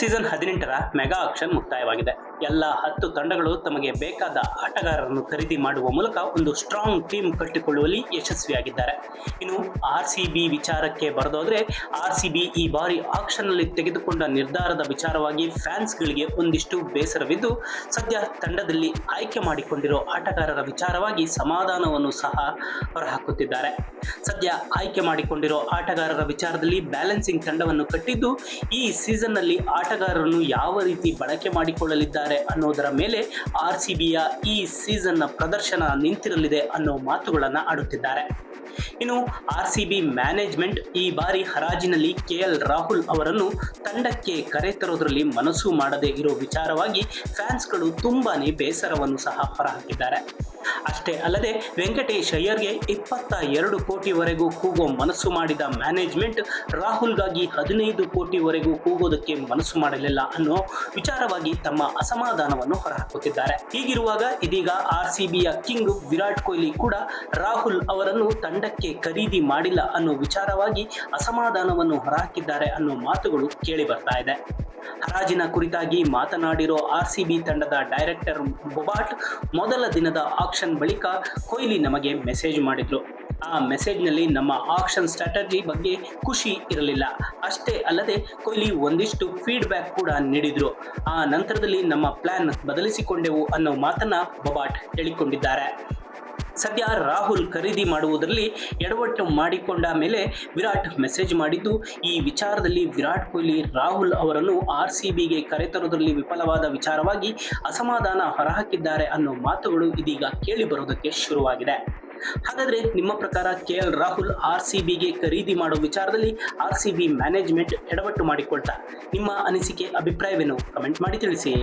Season ಹದಿನೆಂಟರ mega auction ಮುಕ್ತಾಯವಾಗಿದೆ. ಎಲ್ಲ ಹತ್ತು ತಂಡಗಳು ತಮಗೆ ಬೇಕಾದ ಆಟಗಾರರನ್ನು ಖರೀದಿ ಮಾಡುವ ಮೂಲಕ ಒಂದು ಸ್ಟ್ರಾಂಗ್ ಟೀಮ್ ಕಟ್ಟಿಕೊಳ್ಳುವಲ್ಲಿ ಯಶಸ್ವಿಯಾಗಿದ್ದಾರೆ. ಇನ್ನು ಆರ್ ಸಿ ಬಿ ವಿಚಾರಕ್ಕೆ ಬರೆದೋದ್ರೆ ಆರ್ ಸಿ ಈ ಬಾರಿ ಆಕ್ಷನ್ನಲ್ಲಿ ತೆಗೆದುಕೊಂಡ ನಿರ್ಧಾರದ ವಿಚಾರವಾಗಿ ಫ್ಯಾನ್ಸ್ಗಳಿಗೆ ಒಂದಿಷ್ಟು ಬೇಸರವಿದ್ದು, ಸದ್ಯ ತಂಡದಲ್ಲಿ ಆಯ್ಕೆ ಮಾಡಿಕೊಂಡಿರೋ ಆಟಗಾರರ ವಿಚಾರವಾಗಿ ಸಮಾಧಾನವನ್ನು ಸಹ ಹೊರಹಾಕುತ್ತಿದ್ದಾರೆ. ಸದ್ಯ ಆಯ್ಕೆ ಮಾಡಿಕೊಂಡಿರೋ ಆಟಗಾರರ ವಿಚಾರದಲ್ಲಿ ಬ್ಯಾಲೆನ್ಸಿಂಗ್ ತಂಡವನ್ನು ಕಟ್ಟಿದ್ದು, ಈ ಸೀಸನ್ನಲ್ಲಿ ಆಟಗಾರರನ್ನು ಯಾವ ರೀತಿ ಬಳಕೆ ಮಾಡಿಕೊಳ್ಳಲಿದ್ದಾರೆ ಅನ್ನೋದರ ಮೇಲೆ ಆರ್ ಸಿ ಬಿಯ ಈ ಸೀಸನ್ನ ಪ್ರದರ್ಶನ ನಿಂತಿರಲಿದೆ ಅನ್ನೋ ಮಾತುಗಳನ್ನು ಆಡುತ್ತಿದ್ದಾರೆ. ಇನ್ನು ಆರ್ ಸಿ ಬಿ ಮ್ಯಾನೇಜ್ಮೆಂಟ್ ಈ ಬಾರಿ ಹರಾಜಿನಲ್ಲಿ ಕೆ ಎಲ್ ರಾಹುಲ್ ಅವರನ್ನು ತಂಡಕ್ಕೆ ಕರೆತರೋದ್ರಲ್ಲಿ ಮನಸ್ಸು ಮಾಡದೇ ಇರೋ ವಿಚಾರವಾಗಿ ಫ್ಯಾನ್ಸ್ಗಳು ತುಂಬಾನೇ ಬೇಸರವನ್ನು ಸಹ ಹೊರಹಾಕಿದ್ದಾರೆ. ಅಷ್ಟೇ ಅಲ್ಲದೆ ವೆಂಕಟೇಶ್ ಅಯ್ಯರ್ಗೆ ಇಪ್ಪತ್ತ ಎರಡು ಕೋಟಿವರೆಗೂ ಕೂಗೋ ಮನಸ್ಸು ಮಾಡಿದ ಮ್ಯಾನೇಜ್ಮೆಂಟ್ ರಾಹುಲ್ಗಾಗಿ ಹದಿನೈದು ಕೋಟಿವರೆಗೂ ಕೂಗೋದಕ್ಕೆ ಮನಸ್ಸು ಮಾಡಲಿಲ್ಲ ಅನ್ನೋ ವಿಚಾರವಾಗಿ ತಮ್ಮ ಅಸಮಾಧಾನವನ್ನು ಹೊರಹಾಕುತ್ತಿದ್ದಾರೆ. ಹೀಗಿರುವಾಗ ಇದೀಗ ಆರ್ ಸಿ ಬಿಯ ಕಿಂಗ್ ವಿರಾಟ್ ಕೊಹ್ಲಿ ಕೂಡ ರಾಹುಲ್ ಅವರನ್ನು ತಂಡಕ್ಕೆ ಖರೀದಿ ಮಾಡಿಲ್ಲ ಅನ್ನೋ ವಿಚಾರವಾಗಿ ಅಸಮಾಧಾನವನ್ನು ಹೊರಹಾಕಿದ್ದಾರೆ ಅನ್ನೋ ಮಾತುಗಳು ಕೇಳಿ ಬರ್ತಾ ಇದೆ. ಹರಾಜಿನ ಕುರಿತಾಗಿ ಮಾತನಾಡಿರೋ ಆರ್ ಸಿ ಬಿ ತಂಡದ ಡೈರೆಕ್ಟರ್ ಬೊಬಾಟ್ ಮೊದಲ ದಿನದ ಆಕ್ಷನ್ ಬಳಿಕ ಕೊಹ್ಲಿ ನಮಗೆ ಮೆಸೇಜ್ ಮಾಡಿದ್ರು. ಆ ಮೆಸೇಜ್ನಲ್ಲಿ ನಮ್ಮ ಆಕ್ಷನ್ ಸ್ಟ್ರಾಟಜಿ ಬಗ್ಗೆ ಖುಷಿ ಇರಲಿಲ್ಲ. ಅಷ್ಟೇ ಅಲ್ಲದೆ ಕೊಹ್ಲಿ ಒಂದಿಷ್ಟು ಫೀಡ್ಬ್ಯಾಕ್ ಕೂಡ ನೀಡಿದ್ರು. ಆ ನಂತರದಲ್ಲಿ ನಮ್ಮ ಪ್ಲಾನ್ ಬದಲಿಸಿಕೊಂಡೆವು ಅನ್ನೋ ಮಾತನ್ನ ಬೊಬಾಟ್ ಹೇಳಿಕೊಂಡಿದ್ದಾರೆ. ಸದ್ಯ ರಾಹುಲ್ ಖರೀದಿ ಮಾಡುವುದರಲ್ಲಿ ಎಡವಟ್ಟು ಮಾಡಿಕೊಂಡ ಮೇಲೆ ವಿರಾಟ್ ಮೆಸೇಜ್ ಮಾಡಿದ್ದು, ಈ ವಿಚಾರದಲ್ಲಿ ವಿರಾಟ್ ಕೊಹ್ಲಿ, ರಾಹುಲ್ ಅವರನ್ನು ಆರ್ ಸಿ ಬಿಗೆ ಕರೆತರುವುದರಲ್ಲಿ ವಿಫಲವಾದ ವಿಚಾರವಾಗಿ ಅಸಮಾಧಾನ ಹೊರಹಾಕಿದ್ದಾರೆ ಅನ್ನೋ ಮಾತುಗಳು ಇದೀಗ ಕೇಳಿ ಬರೋದಕ್ಕೆ ಶುರುವಾಗಿದೆ. ಹಾಗಾದ್ರೆ ನಿಮ್ಮ ಪ್ರಕಾರ K L Rahul R C ಬಿಗೆ ಖರೀದಿ ಮಾಡೋ ವಿಚಾರದಲ್ಲಿ ಆರ್ ಸಿ ಬಿ ಮ್ಯಾನೇಜ್ಮೆಂಟ್ ಎಡವಟ್ಟು ಮಾಡಿಕೊಳ್ತಾ, ನಿಮ್ಮ ಅನಿಸಿಕೆ, ಅಭಿಪ್ರಾಯವೇನು? ಕಮೆಂಟ್ ಮಾಡಿ ತಿಳಿಸಿ.